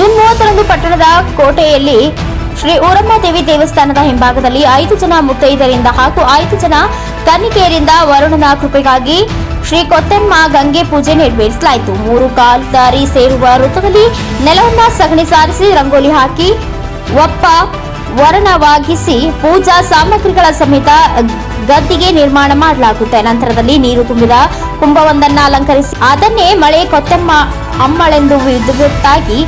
June ಮೂವತ್ತರಂದು ಪಟ್ಟಣದ ಕೋಟೆಯಲ್ಲಿ ಶ್ರೀ ಊರಮ್ಮ ದೇವಿ ದೇವಸ್ಥಾನದ ಹಿಂಭಾಗದಲ್ಲಿ ಐದು ಜನ ಮುತ್ತೈದರಿಂದ ಹಾಗೂ ಐದು ಜನ ಕನ್ನಿಕೆಯರಿಂದ ವರುಣನ ಕೃಪೆಗಾಗಿ ಶ್ರೀ ಕೊತ್ತೆಮ್ಮ ಗಂಗೆ ಪೂಜೆ ನೆರವೇರಿಸಲಾಯಿತು. ಮೂರು ಕಾಲ್ ದಾರಿ ಸೇರುವ ವೃತ್ತದಲ್ಲಿ ನೆಲವನ್ನ ಸಗಣಿ ಸಾರಿಸಿ ರಂಗೋಲಿ ಹಾಕಿ ಒಪ್ಪ ವರಣವಾಗಿಸಿ ಪೂಜಾ ಸಾಮಗ್ರಿಗಳ ಸಮೇತ ಗದ್ದಿಗೆ ನಿರ್ಮಾಣ ಮಾಡಲಾಗುತ್ತೆ. ನಂತರದಲ್ಲಿ ನೀರು ತುಂಬಿದ ಕುಂಭವೊಂದನ್ನ ಅಲಂಕರಿಸಿ ಅದನ್ನೇ ಮಳೆ ಕೊತ್ತಮ್ಮ ಅಮ್ಮಳೆಂದು ವಿದ್ಯುತ್ತಾಗಿ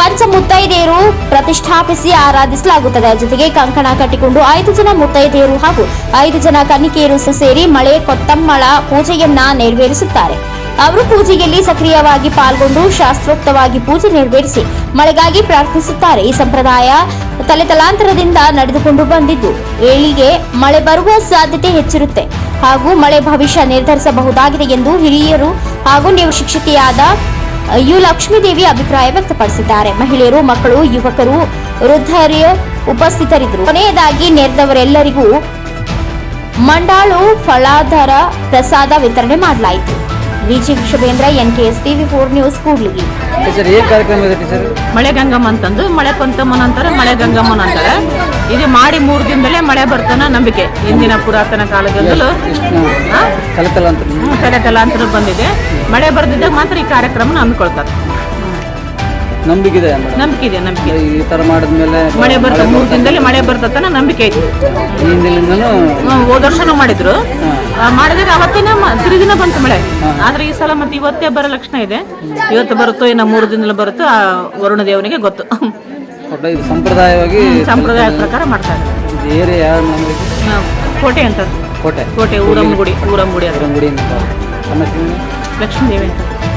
ಪಂಚ ಮುತ್ತೈದೆಯರು ಪ್ರತಿಷ್ಠಾಪಿಸಿ ಆರಾಧಿಸಲಾಗುತ್ತದೆ. ಜೊತೆಗೆ ಕಂಕಣ ಕಟ್ಟಿಕೊಂಡು ಐದು ಜನ ಮುತ್ತೈದೆಯರು ಹಾಗೂ ಐದು ಜನ ಕನ್ನಿಕೆಯರು ಸೇರಿ ಮಳೆ ಕೊತ್ತಮ್ಮಳ ಪೂಜೆಯನ್ನ ನೆರವೇರಿಸುತ್ತಾರೆ. ಅವರು ಪೂಜೆಯಲ್ಲಿ ಸಕ್ರಿಯವಾಗಿ ಪಾಲ್ಗೊಂಡು ಶಾಸ್ತ್ರೋಕ್ತವಾಗಿ ಪೂಜೆ ನೆರವೇರಿಸಿ ಮಳೆಗಾಗಿ ಪ್ರಾರ್ಥಿಸುತ್ತಾರೆ. ಈ ಸಂಪ್ರದಾಯ ತಲೆತಲಾಂತರದಿಂದ ನಡೆದುಕೊಂಡು ಬಂದಿದ್ದು, ಏಳಿಗೆ ಮಳೆ ಬರುವ ಸಾಧ್ಯತೆ ಹೆಚ್ಚಿರುತ್ತೆ ಹಾಗೂ ಮಳೆ ಭವಿಷ್ಯ ನಿರ್ಧರಿಸಬಹುದಾಗಿದೆ ಎಂದು ಹಿರಿಯರು ಹಾಗೂ ನೀವು ಶಿಕ್ಷಕಿಯಾದ ಯು ಲಕ್ಷ್ಮೀದೇವಿ ಅಭಿಪ್ರಾಯ ವ್ಯಕ್ತಪಡಿಸಿದ್ದಾರೆ. ಮಹಿಳೆಯರು, ಮಕ್ಕಳು, ಯುವಕರು, ವೃದ್ಧರು ಉಪಸ್ಥಿತರಿದ್ದರು. ಕೊನೆಯದಾಗಿ ನೆರೆದವರೆಲ್ಲರಿಗೂ ಮಂಡಾಳು ಫಲಾಧಾರ ಪ್ರಸಾದ ವಿತರಣೆ ಮಾಡಲಾಯಿತು. VG Vishwendra S TV four news Kudligi. Teacher ಏನ್ ಕಾರ್ಯಕ್ರಮ ಇದೆ ಟೀಚರ್? ಮಳೆ ಗಂಗಮ್ಮ ಅಂತಂದು ಮಳೆ ಕೊಂತಮ್ಮನ ಅಂತಾರೆ ಮಳೆ ಗಂಗಮ್ಮನ ಅಂತಾರೆ. ಇದು ಮಾಡಿ ಮೂರು ದಿನದಲ್ಲೇ ಮಳೆ ಬರ್ತಾನ ನಂಬಿಕೆ. ಹಿಂದಿನ ಪುರಾತನ ಕಾಲದಿಂದಲೂ? ಕಲಿತಲ್ಲ ಅಂತ ಬಂದಿದೆ. ಮಳೆ ಬರ್ದಿದ್ದಾಗ ಮಾತ್ರ ಈ ಕಾರ್ಯಕ್ರಮ ಹಮ್ಮಿಕೊಳ್ತಾರೆ ನಂಬಿಕೆ ಇದೆ ನಂಬಿಕೆ ಇದೆ ನಂಬಿಕೆ. ಈ ತರ ಮಾಡಿದ್ಮೇಲೆ ಮಳೆ ಬರ್ತ ಮೂರು ದಿನದಲ್ಲಿ ಮಳೆ ಬರ್ತತನ ನಂಬಿಕೆ ಐತಿ. ಹೋದ ವರ್ಷನೂ ಮಾಡಿದ್ರು. ಮಾಡಿದ್ರೆ ಮಾಡಿದಾಗ ಅವತ್ತೇನೆ ತಿರುಗಿನ ಬಂತು ಮಳೆ. ಆದ್ರೆ ಈ ಸಲ ಮತ್ತೆ ಇವತ್ತೇ ಬರೋ ಲಕ್ಷಣ ಇದೆ. ಇವತ್ತು ಬರುತ್ತೋ ಇನ್ನ ಮೂರು ದಿನದಲ್ಲಿ ಬರುತ್ತೋ ಆ ವರುಣ ದೇವನಿಗೆ ಗೊತ್ತು. ಇದು ಸಂಪ್ರದಾಯವಾಗಿ ಸಂಪ್ರದಾಯ ಪ್ರಕಾರ ಮಾಡ್ತಾರೆ ಇದ್ದಾರೆ. ಕೋಟೆ ಅಂತ. ಕೋಟೆ. ಕೋಟೆ ಊರಮ್ಮ ಗುಡಿ ಊರಮ್ಮ ಗುಡಿ ಅಂತ. ಲಕ್ಷ್ಮೀ ದೇವಿ ಅಂತ.